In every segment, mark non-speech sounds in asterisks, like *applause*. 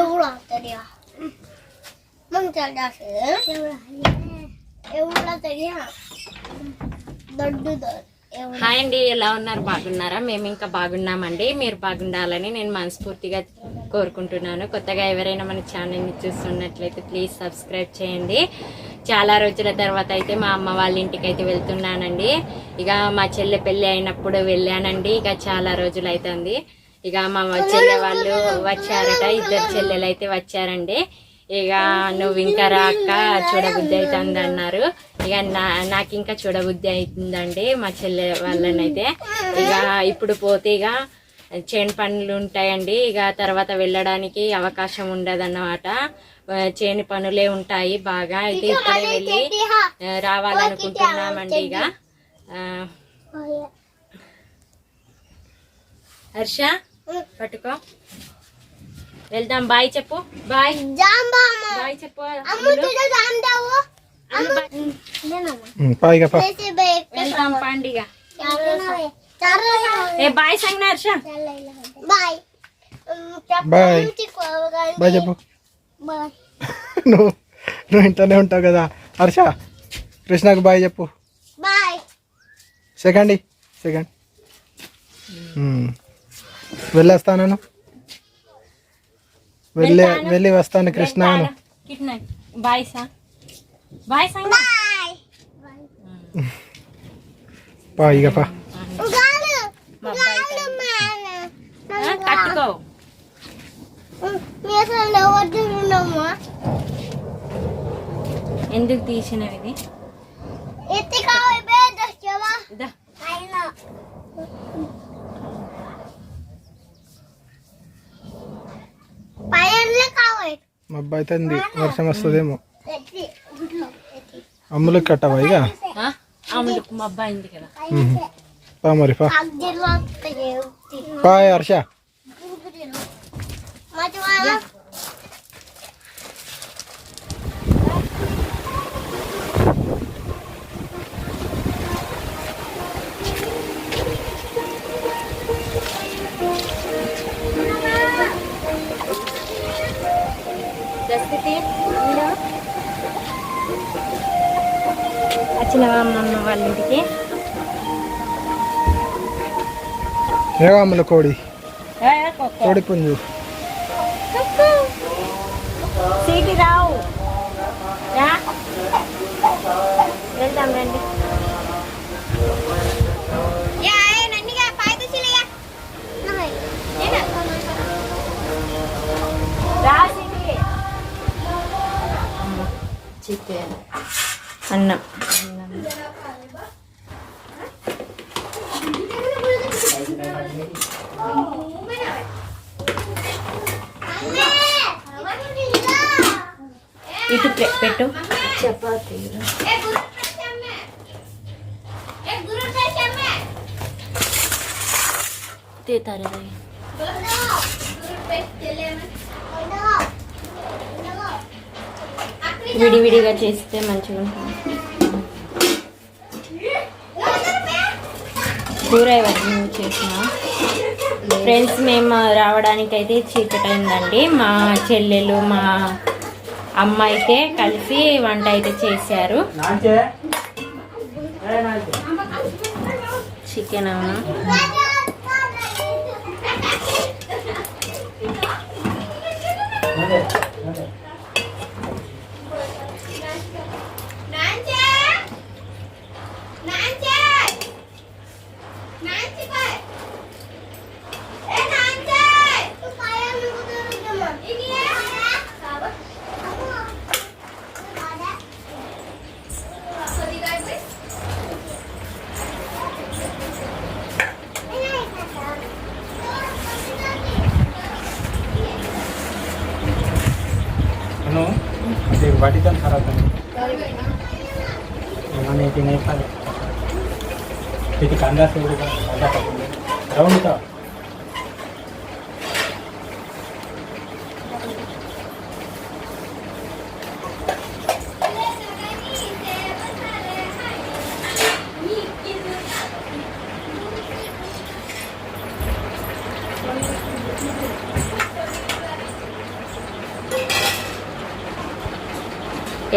ఎవరు తెలియా మనం తెలియదు హాయ్ అండి ఎలా ఉన్నారు? బాగున్నారా? మేము ఇంకా బాగున్నామండి. మీరు బాగుండాలని నేను మనస్ఫూర్తిగా కోరుకుంటున్నాను. కొత్తగా ఎవరైనా మన ఛానల్ని చూస్తున్నట్లయితే ప్లీజ్ సబ్స్క్రైబ్ చేయండి. చాలా రోజుల తర్వాత అయితే మా అమ్మ వాళ్ళ ఇంటికి అయితే వెళ్తున్నానండి. ఇక మా చెల్లె పెళ్ళి అయినప్పుడు వెళ్ళానండి. ఇక చాలా రోజులు అవుతుంది ఇక మా చెల్లె వాళ్ళు వచ్చారట ఇద్దరు చెల్లెలు అయితే వచ్చారండి. ఇక నువ్వు ఇంకా రాక చూడబుద్ధి అవుతుంది అన్నారు. ఇక నా నాకు ఇంకా చూడబుద్ధి అవుతుందండి మా చెల్లె వాళ్ళనైతే ఇక ఇప్పుడు పోతే ఇక చేను పనులు ఉంటాయండి. ఇక తర్వాత వెళ్ళడానికి అవకాశం ఉండదన్నమాట. చేను పనులే ఉంటాయి బాగా. అయితే ఇప్పుడే వెళ్ళి రావాలనుకుంటున్నామండి ఇక. హర్ష? పట్టుకో. వెళ్దాం బాయ్ చెప్పు. బాయ్. జాంబామ బాయ్ చెప్పు. వెళ్దాం పండిగ చారా ఏ బాయ్ సంగ హర్ష బాయ్. బాయ్. బాయ్ చెప్పు. బాయ్. *laughs* నువ్వు నువ్వు ఇంట్లోనే ఉంటావు కదా. హర్ష కృష్ణకు బాయ్ చెప్పు. బాయ్. Second second. వెళ్ళొస్తాను వెళ్ళి వెళ్ళి వస్తాను కృష్ణ బాయ్ బాయ్ పా ఇక పా. కట్టుకో ఎందుకు తీసినవి ఇది? ఎత్తి కావాలి మా అబ్బాయి అయితే వర్షం వస్తుందేమో. ఎత్తి గుడ్లో ఎత్తి అమ్ములు కట్టవా ఇక. పా మరి పా. పా హర్ష. వచ్చినవా అమ్మమ్మ వాళ్ళ ఇంటికి ఏవో అమ్ములు కోడి కోడి పుంజు అన్నం ఇటు పెట్టు. చపాతీ. తీతారు విడివిడిగా చేస్తే మంచిగా ఉంటుంది కూర ఇవన్నీ చేసిన. ఫ్రెండ్స్ మేము రావడానికి అయితే చీకటి అయిందండి మా చెల్లెలు మా అమ్మ అయితే కలిసి వంట అయితే చేశారు. చికెన్ అవును? ते నన్ను అది వాటిదాన్ని ఖరాబ్ ఏమన్నా ఇది నేపాలి ఇది కందా సూడు కందా రౌండ్ కావాలి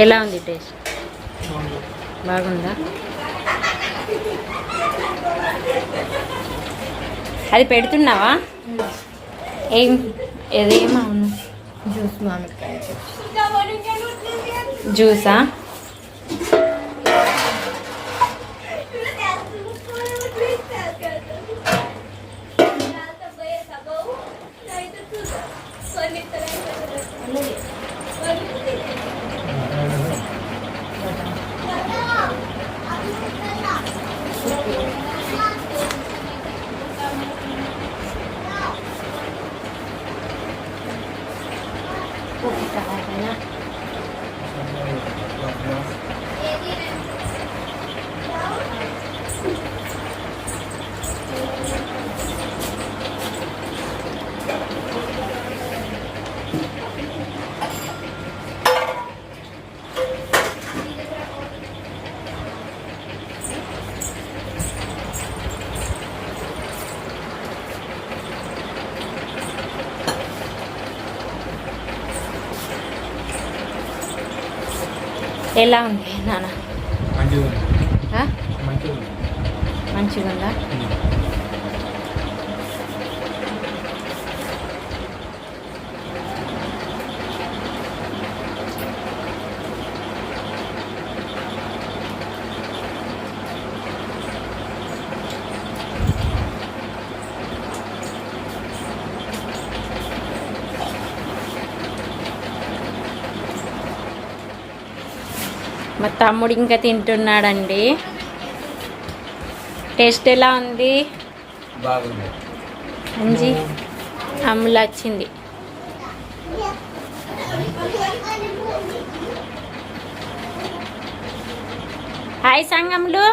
ఎలా ఉంది టేస్ట్? బాగుందా? అది పెడుతున్నావా? ఏం ఏదేమవును జ్యూస్ మామిడికాయ జ్యూసా? ఎలా ఉంది నాన్న? మంచిగా ఉంది మా తమ్ముడు ఇంకా తింటున్నాడండి. టేస్ట్ ఎలా ఉంది? అంజి అమ్ములు వచ్చింది. హాయ్ సంగములు.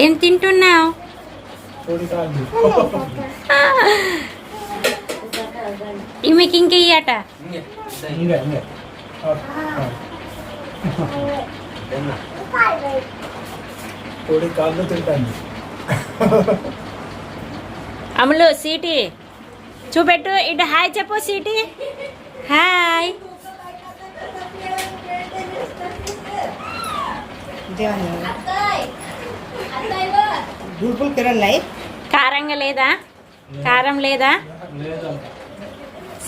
ఏం తింటున్నావు? ఈమెకి ఇంక అమలు సీటీ. చూపెట్టు. ఇటు హాయ్ చెప్పు సీటీ. హాయ్. కారంగా లేదా? కారం లేదా?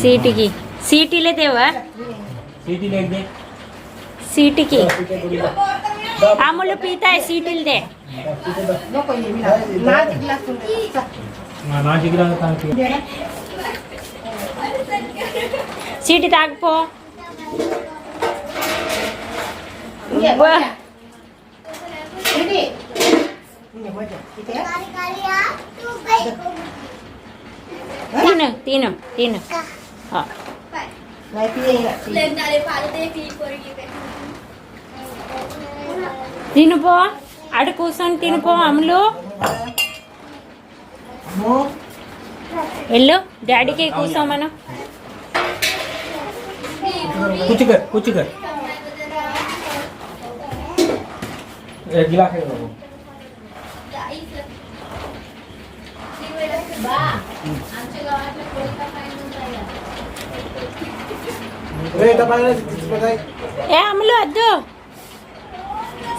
సీటుకి సీటీలే దేవా సీటుకి అమ్ములు పీతాయి సీటీలదే సీటి తాగిపో ఇంకే తిను తిను తిను. తినుపో అడ కూర్చొని తినుపో అమ్ములు. వెళ్ళు డాడీకి కూర్చో మనం. కూర్చుకో కూర్చుకో. గిలాస్ ఏ అమ్ములు వద్దు.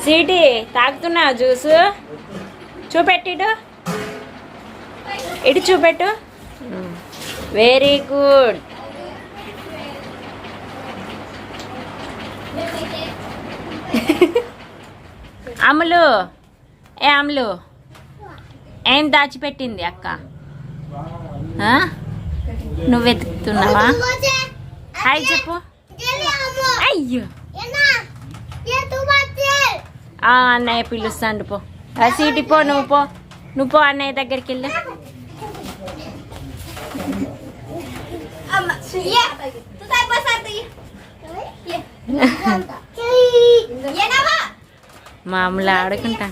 సీటి తాగుతున్నావు జ్యూస్? చూపెట్టు ఇటు చూపెట్టు. వెరీ గుడ్ అమ్ములు ఏ అమ్ములు ఏం దాచిపెట్టింది అక్క? నువ్వు వెతుకుతున్నావా? హాయ్ చెప్పు. అయ్యో. అన్నయ్య పిలుస్తాను పో. సీటి పో నువ్వు పో. నువ్వు పో అన్నయ్య దగ్గరికి వెళ్ళి. *laughs* మామూలు ఆడుకుంటా.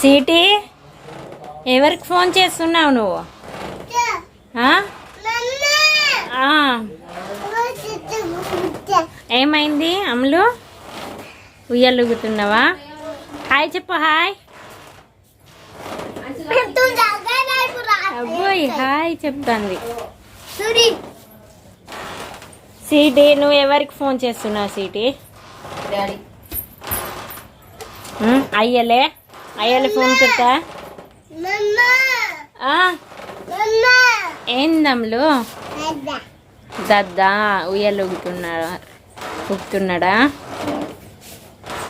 సీటీ? ఎవరికి ఫోన్ చేస్తున్నావు నువ్వు? ఏమైంది అమ్లు ఉయ్యలుగుతున్నావా? హాయ్ చెప్పు హాయ్. అబ్బాయి హాయ్ చెప్తాంది. సీటీ నువ్వు ఎవరికి ఫోన్ చేస్తున్నావు సీటీ? అయ్యలే. అయ్యలే ఫోన్ చెప్తా ఏందమ్లు దద్దా. ఉయ్యలు ఉగుతున్నాడా ఉగుతున్నాడా